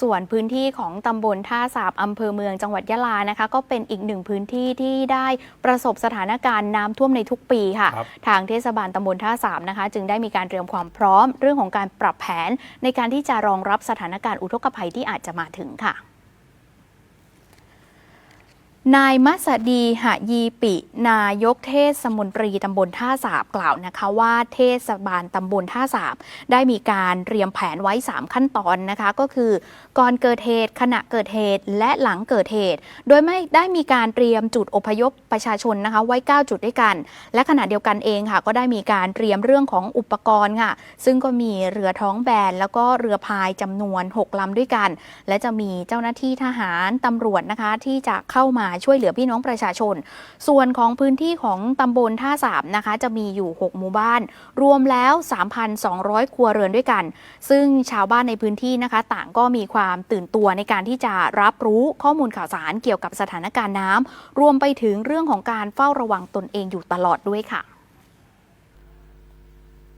ส่วนพื้นที่ของตำบลท่าสาบอำเภอเมืองจังหวัดยะลานะคะ ก็เป็นอีกหนึ่งพื้นที่ที่ได้ประสบสถานการณ์น้ำท่วมในทุกปีค่ะครับทางเทศบาลตำบลท่าสามนะคะ จึงได้มีการเตรียมความพร้อม เรื่องของการปรับแผนในการที่จะรองรับสถานการณ์อุทกภัยที่อาจจะมาถึงค่ะ นายมัสดีหะยีปิ นายกเทศมนตรีตำบลท่าสาบกล่าวนะคะว่าเทศบาลตำบลท่าสาบได้มีการเตรียมแผนไว้ 3 ขั้นตอนนะคะ ก็คือ ก่อนเกิดเหตุขณะเกิดเหตุและหลังเกิดเหตุ โดยไม่ได้มีการเตรียมจุดอพยพประชาชนนะคะไว้ 9 จุดด้วยกัน และขณะเดียวกันเองค่ะ ก็ได้มีการเตรียมเรื่องของอุปกรณ์ค่ะ ซึ่งก็มีเรือท้องแบน แล้วก็เรือพายจำนวน 6ลำด้วยกัน และจะมีเจ้าหน้าที่ทหารตำรวจนะคะที่จะเข้ามาช่วยเหลือพี่น้องประชาชน ส่วนของพื้นที่ของตำบลท่าสามนะคะ จะมีอยู่ 6 หมู่บ้าน รวมแล้ว 3,200 ครัวเรือนด้วยกัน ซึ่งชาวบ้านในพื้นที่นะคะ ต่างก็มีความตื่นตัวในการที่จะรับรู้ข้อมูลข่าวสารเกี่ยวกับสถานการณ์น้ำรวมไปถึงเรื่องของการเฝ้าระวังตนเองอยู่ตลอดด้วยค่ะ